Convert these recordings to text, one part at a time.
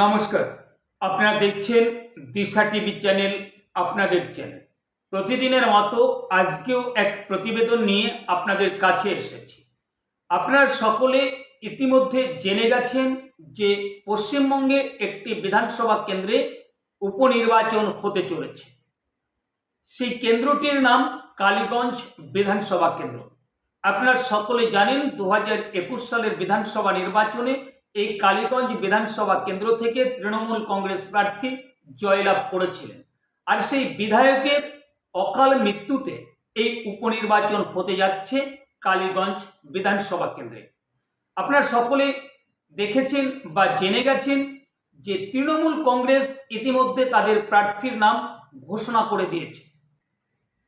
নমস্কার। আপনারা দেখছেন দিশা টিভি চ্যানেল আপনাদের চ্যানেল। প্রতিদিনের মতো আজকেও এক প্রতিবেদন নিয়ে আপনাদের কাছে এসেছি। আপনারা সকলে ইতিমধ্যে জেনে গেছেন যে পশ্চিমবঙ্গে একটি বিধানসভা কেন্দ্রে উপনির্বাচন হতে চলেছে। সেই কেন্দ্রটির নাম কালীগঞ্জ বিধানসভা কেন্দ্র। আপনারা সকলে জানেন দু হাজার একুশ সালের বিধানসভা নির্বাচনে এই কালীগঞ্জ বিধানসভা কেন্দ্র থেকে তৃণমূল কংগ্রেস প্রার্থী জয়লাভ করেছিলেন। আর সেই বিধায়কের অকাল মৃত্যুতে এই উপনির্বাচন হতে যাচ্ছে কালীগঞ্জ বিধানসভা কেন্দ্রে। আপনারা সকলে দেখেছেন বা জেনে গেছেন যে তৃণমূল কংগ্রেস ইতিমধ্যে তাদের প্রার্থীর নাম ঘোষণা করে দিয়েছে।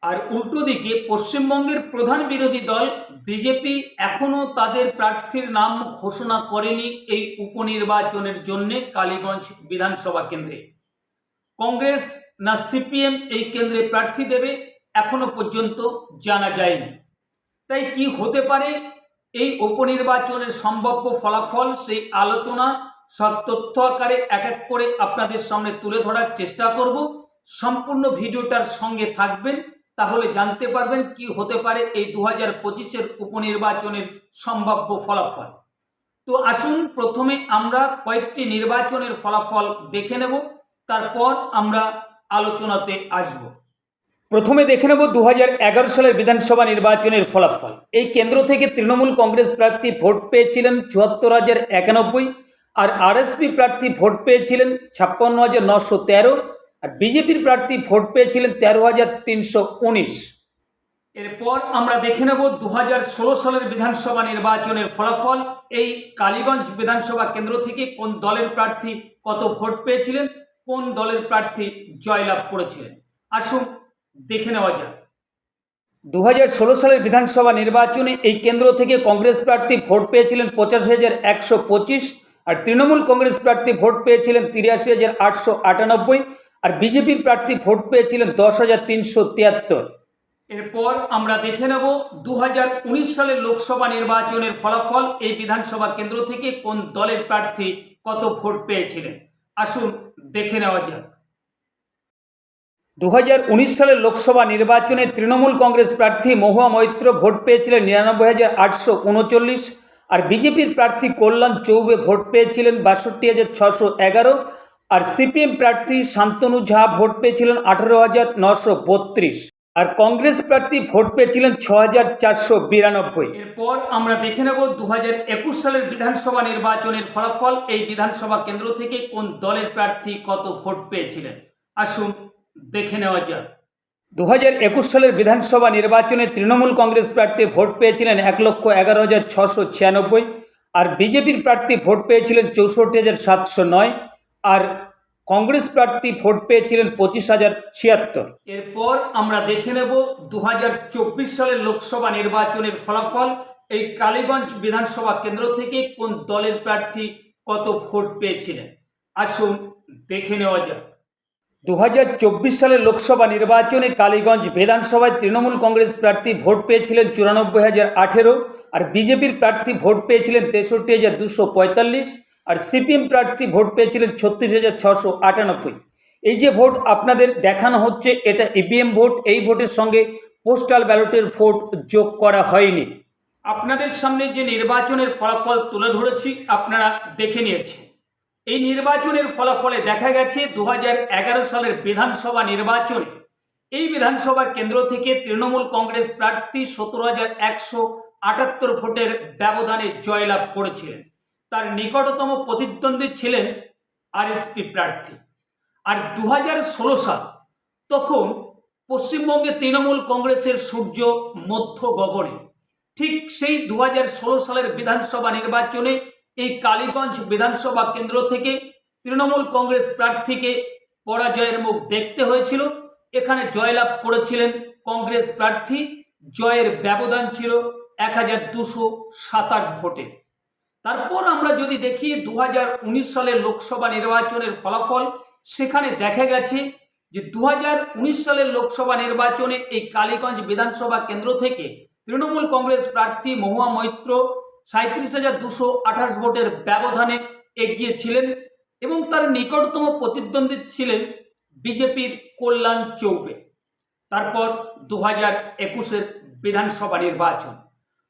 আর উল্টো দিকে পশ্চিমবঙ্গের প্রধান বিরোধী দল বিজেপি এখনও তাদের প্রার্থীর নাম ঘোষণা করেনি এই উপনির্বাচনের জন্য কালীগঞ্জ বিধানসভা কেন্দ্রে। কংগ্রেস না সিপিএম এই কেন্দ্রে প্রার্থী দেবে এখনও পর্যন্ত জানা যায়নি। তাই কি হতে পারে? এই উপনির্বাচনের সম্ভাব্য ফলাফল, সেই আলোচনা, সব তথ্য আকারে এক এক করে আপনাদের সামনে তুলে ধরার চেষ্টা করব। সম্পূর্ণ ভিডিওটার সঙ্গে থাকবেন। তাহলে জানতে পারবেন কি হতে পারে এই দু হাজার পঁচিশের উপনির্বাচনের সম্ভাব্য ফলাফল। তো আসুন প্রথমে আমরা কয়েকটি নির্বাচনের ফলাফল দেখে নেব, তারপর আমরা আলোচনাতে আসব। প্রথমে দেখে নেব দু হাজার এগারো সালের বিধানসভা নির্বাচনের ফলাফল। এই কেন্দ্র থেকে তৃণমূল কংগ্রেস প্রার্থী ভোট পেয়েছিলেন চুয়াত্তর হাজার একানব্বই আর আরএসপি প্রার্থী ভোট পেয়েছিলেন ছাপ্পান্ন হাজার নশো তেরো। আর বিজেপির প্রার্থী ভোট পেয়েছিলেন তেরো হাজার তিনশো উনিশ। এরপর আমরা দেখে নেব দু হাজার ষোলো সালের বিধানসভা নির্বাচনের ফলাফল। এই কালীগঞ্জ বিধানসভা কেন্দ্র থেকে কোন দলের প্রার্থী কত ভোট পেয়েছিলেন, কোন দলের প্রার্থী জয়লাভ করেছিলেন। আসুন দেখে নেওয়া যাক। দু হাজার ষোলো সালের বিধানসভা নির্বাচনে এই কেন্দ্র থেকে কংগ্রেস প্রার্থী ভোট পেয়েছিলেন পঁচাশি হাজার একশো পঁচিশ আর তৃণমূল কংগ্রেস প্রার্থী ভোট পেয়েছিলেন তিরাশি হাজার আটশো আটানব্বই। আর বিজেপির প্রার্থী ভোট পেয়েছিলেন দশ হাজার তিনশো তিয়াত্তর। এরপর আমরা দেখে নেব দু হাজার উনিশ সালের লোকসভা নির্বাচনের ফলাফল এই বিধানসভা কেন্দ্র থেকে কোন দলের প্রার্থী কত ভোট পেয়েছিলেন। আসুন দেখে নেওয়া যাক। দু হাজার উনিশ সালের লোকসভা নির্বাচনে তৃণমূল কংগ্রেস প্রার্থী মহুয়া মৈত্র ভোট পেয়েছিলেন নিরানব্বই হাজার আটশো উনচল্লিশ আর বিজেপির প্রার্থী কল্যাণ চৌবে ভোট পেয়েছিলেন বাষট্টি হাজার ছশো এগারো। আর সিপিএম প্রার্থী শান্তনু ঝা ভোট পেয়েছিলেন আঠারো হাজার নশো বত্রিশ। আর কংগ্রেস প্রার্থী ভোট পেয়েছিলেন ছ হাজার চারশো বিরানব্বই। এরপর আমরা দেখে নেব দু হাজার একুশ সালের বিধানসভা নির্বাচনের ফলাফল। এই বিধানসভা কেন্দ্র থেকে কোন দলের প্রার্থী কত ভোট পেয়েছিলেন? আসুন দেখে নেওয়া যাক। দু হাজার একুশ সালের বিধানসভা নির্বাচনে তৃণমূল কংগ্রেস প্রার্থী ভোট পেয়েছিলেন এক লক্ষ এগারো হাজার ছশো ছিয়ানব্বই। আর বিজেপির প্রার্থী ভোট পেয়েছিলেন চৌষট্টি হাজার সাতশো নয়। আর কংগ্রেস প্রার্থী ভোট পেয়েছিলেন পঁচিশ হাজার ছিয়াত্তর। এরপর আমরা দেখে নেব দু হাজার চব্বিশ সালের লোকসভা নির্বাচনের ফলাফল। এই কালীগঞ্জ বিধানসভা কেন্দ্র থেকে কোন দলের প্রার্থী কত ভোট পেয়েছিলেন? আসুন দেখে নেওয়া যাক। দু হাজার চব্বিশ সালের লোকসভা নির্বাচনে কালীগঞ্জ বিধানসভায় তৃণমূল কংগ্রেস প্রার্থী ভোট পেয়েছিলেন চুরানব্বই হাজার আঠেরো আর বিজেপির প্রার্থী ভোট পেয়েছিলেন তেষট্টি হাজার দুশো পঁয়তাল্লিশ। আর সিপিএম প্রার্থী ভোট পেয়েছিলেন ছত্রিশ হাজার ছশো আটানব্বই। এই যে ভোট আপনাদের দেখানো হচ্ছে, এটা ইভিএম ভোট, এই ভোটের সঙ্গে পোস্টাল ব্যালটের ভোট যোগ করা হয়নি। আপনাদের সামনে যে নির্বাচনের ফলাফল তুলে ধরেছি, আপনারা দেখে নিয়েছেন। এই নির্বাচনের ফলাফলে দেখা গেছে দু হাজার এগারো সালের বিধানসভা নির্বাচনে এই বিধানসভা কেন্দ্র থেকে তৃণমূল কংগ্রেস প্রার্থী সতেরো হাজার একশো আটাত্তর ভোটের ব্যবধানে জয়লাভ করেছিলেন। তার নিকটতম প্রতিদ্বন্দ্বী ছিলেন আরএসপি প্রার্থী। আর দু হাজার ষোলো সাল তখন পশ্চিমবঙ্গে তৃণমূল কংগ্রেসের সূর্য মধ্য গগনে। ঠিক সেই দু হাজার ষোলো সালের বিধানসভা নির্বাচনে এই কালীগঞ্জ বিধানসভা কেন্দ্র থেকে তৃণমূল কংগ্রেস প্রার্থীকে পরাজয়ের মুখ দেখতে হয়েছিল। এখানে জয়লাভ করেছিলেন কংগ্রেস প্রার্থী। জয়ের ব্যবধান ছিল এক হাজার দুশো সাতাশ ভোটে। তারপর আমরা যদি দেখি দু হাজার উনিশ সালের লোকসভা নির্বাচনের ফলাফল, সেখানে দেখা গেছে যে দু হাজার উনিশ সালের লোকসভা নির্বাচনে এই কালীগঞ্জ বিধানসভা কেন্দ্র থেকে তৃণমূল কংগ্রেস প্রার্থী মহুয়া মৈত্র সাঁত্রিশ হাজার দুশো আঠাশ ভোটের ব্যবধানে এগিয়ে ছিলেন এবং তার নিকটতম প্রতিদ্বন্দ্বী ছিলেন বিজেপির কল্যাণ চৌবে। তারপর দু হাজার একুশের বিধানসভা নির্বাচন।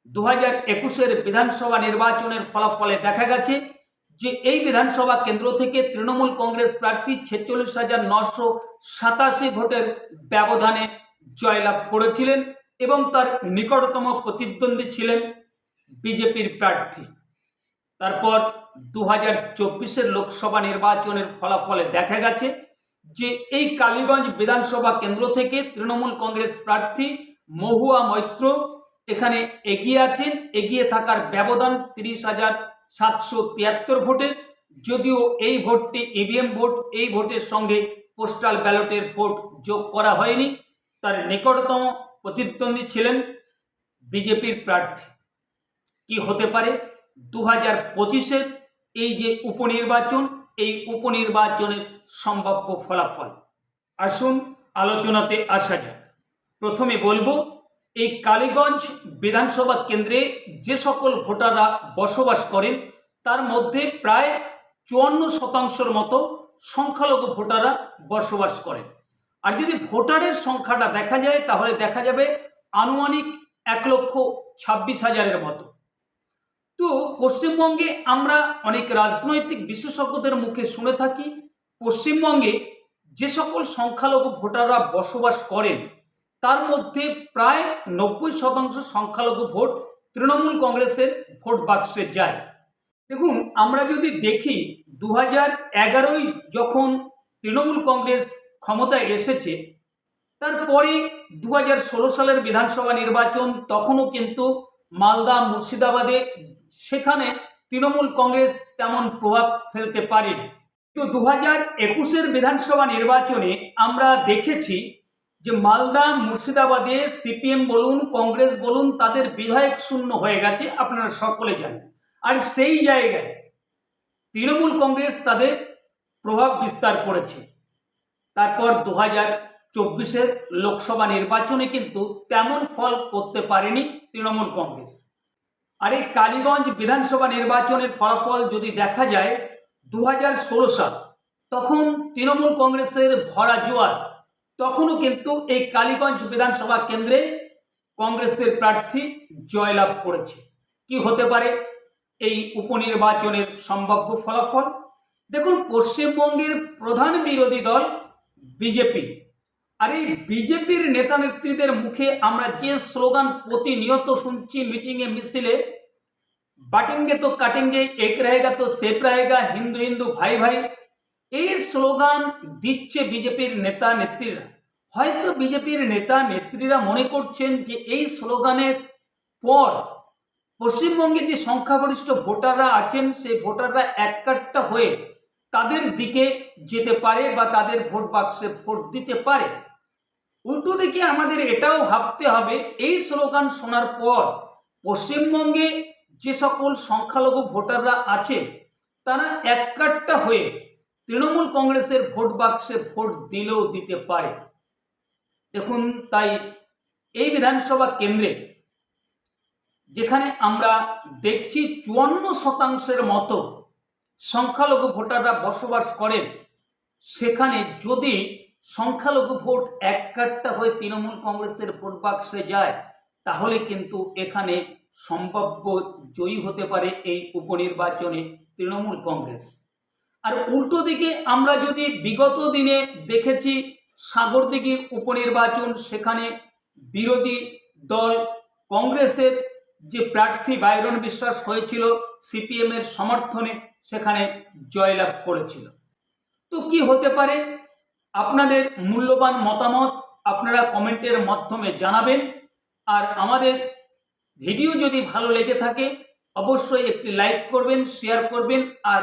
দু হাজার একুশের বিধানসভা নির্বাচনের ফলাফলে দেখা গেছে যে এই বিধানসভা কেন্দ্র থেকে তৃণমূল কংগ্রেস প্রার্থী ছেচল্লিশ হাজার নশো সাতাশি ভোটের ব্যবধানে জয়লাভ করেছিলেন এবং তার নিকটতম প্রতিদ্বন্দ্বী ছিলেন বিজেপির প্রার্থী। তারপর দু হাজার চব্বিশের লোকসভা নির্বাচনের ফলাফলে দেখা গেছে যে এই কালীগঞ্জ বিধানসভা কেন্দ্র থেকে তৃণমূল কংগ্রেস প্রার্থী মহুয়া মৈত্র এখানে এগিয়ে আছেন। এগিয়ে থাকার ব্যবধান তিরিশ হাজার সাতশো তিয়াত্তর ভোটে। যদিও এই ভোটটি ইভিএম ভোট, এই ভোটের সঙ্গে পোস্টাল ব্যালটের ভোট যোগ করা হয়নি। তার নিকটতম প্রতিদ্বন্দ্বী ছিলেন বিজেপির প্রার্থী। কি হতে পারে? দু হাজার পঁচিশের এই যে উপনির্বাচন, এই উপনির্বাচনের সম্ভাব্য ফলাফল। আসুন আলোচনাতে আসা যাক। প্রথমে বলব এই কালীগঞ্জ বিধানসভা কেন্দ্রে যে সকল ভোটাররা বসবাস করেন, তার মধ্যে প্রায় চুয়ান্ন শতাংশের মতো সংখ্যালঘু ভোটাররা বসবাস করেন। আর যদি ভোটারের সংখ্যাটা দেখা যায়, তাহলে দেখা যাবে আনুমানিক এক লক্ষ ছাব্বিশ হাজারের মতো। তো পশ্চিমবঙ্গে আমরা অনেক রাজনৈতিক বিশেষজ্ঞদের মুখে শুনে থাকি, পশ্চিমবঙ্গে যে সকল সংখ্যালঘু ভোটাররা বসবাস করেন তার মধ্যে প্রায় নব্বই শতাংশ সংখ্যালঘু ভোট তৃণমূল কংগ্রেসের ভোট বাক্সে যায়। দেখুন, আমরা যদি দেখি দু হাজার এগারোই যখন তৃণমূল কংগ্রেস ক্ষমতায় এসেছে, তারপরে দু হাজার ষোলো সালের বিধানসভা নির্বাচন, তখনও কিন্তু মালদা, মুর্শিদাবাদে, সেখানে তৃণমূল কংগ্রেস তেমন প্রভাব ফেলতে পারেনি। তো দু হাজার একুশের বিধানসভা নির্বাচনে আমরা দেখেছি যে মালদা, মুর্শিদাবাদে সিপিএম বলুন, কংগ্রেস বলুন, তাদের বিধায়ক শূন্য হয়ে গেছে, আপনারা সকলে জানেন। আর সেই জায়গায় তৃণমূল কংগ্রেস তাদের প্রভাব বিস্তার করেছে। তারপর দু হাজার চব্বিশের লোকসভা নির্বাচনে কিন্তু তেমন ফল করতে পারেনি তৃণমূল কংগ্রেস। আর এই কালীগঞ্জ বিধানসভা নির্বাচনের ফলাফল যদি দেখা যায় দু হাজার ষোলো সাল, তখন তৃণমূল কংগ্রেসের ভরা জোয়ার তখনও কিন্তু এই কালীগঞ্জ বিধানসভা কেন্দ্রে কংগ্রেসের প্রার্থী জয়লাভ করেছে। কি হতে পারে? এই উপনির্বাচনের সম্ভাব্য ফলাফল? দেখুন, পশ্চিমবঙ্গের প্রধান বিরোধী দল বিজেপি। আর এই বিজেপির নেতা নেত্রীদের মুখে আমরা যে স্লোগান প্রতিনিয়ত শুনছি, মিটিংয়ে মিছিলে, বাটেঙ্গে তো কাটিংগে এক রায়গা তো সেফ রায়গা, হিন্দু হিন্দু ভাই ভাই এই স্লোগান দিচ্ছে বিজেপির নেতা নেত্রীরা। হয়তো বিজেপির নেতা নেত্রীরা মনে করছেন যে এই স্লোগানের পর পশ্চিমবঙ্গে যে সংখ্যাগরিষ্ঠ ভোটাররা আছেন, সেই ভোটাররা এককাট্টা হয়ে তাদের দিকে যেতে পারে বা তাদের ভোট বাক্সে ভোট দিতে পারে। উল্টো দিকে আমাদের এটাও ভাবতে হবে, এই স্লোগান শোনার পর পশ্চিমবঙ্গে যে সকল সংখ্যালঘু ভোটাররা আছে তারা এককাট্টা হয়ে তৃণমূল কংগ্রেসের ভোট বাক্সে ভোট দিলেও দিতে পারে। দেখুন, তাই এই বিধানসভা কেন্দ্রে যেখানে আমরা দেখছি চুয়ান্ন শতাংশের মতো সংখ্যালঘু ভোটাররা বসবাস করেন, সেখানে যদি সংখ্যালঘু ভোট এক কাট্টা হয়ে তৃণমূল কংগ্রেসের ভোট বাক্সে যায়, তাহলে কিন্তু এখানে সম্ভাব্য জয়ী হতে পারে এই উপনির্বাচনে তৃণমূল কংগ্রেস। আর উল্টো দিকে আমরা যদি বিগত দিনে দেখেছি সাগরদিঘির উপনির্বাচন, সেখানে বিরোধী দল কংগ্রেসের যে প্রার্থী বাইরন বিশ্বাস হয়েছিল সিপিএমের সমর্থনে সেখানে জয়লাভ করেছিল। তো কি হতে পারে? আপনাদের মূল্যবান মতামত আপনারা কমেন্টের মাধ্যমে জানাবেন। আর আমাদের ভিডিও যদি ভালো লেগে থাকে, অবশ্যই একটি লাইক করবেন, শেয়ার করবেন, আর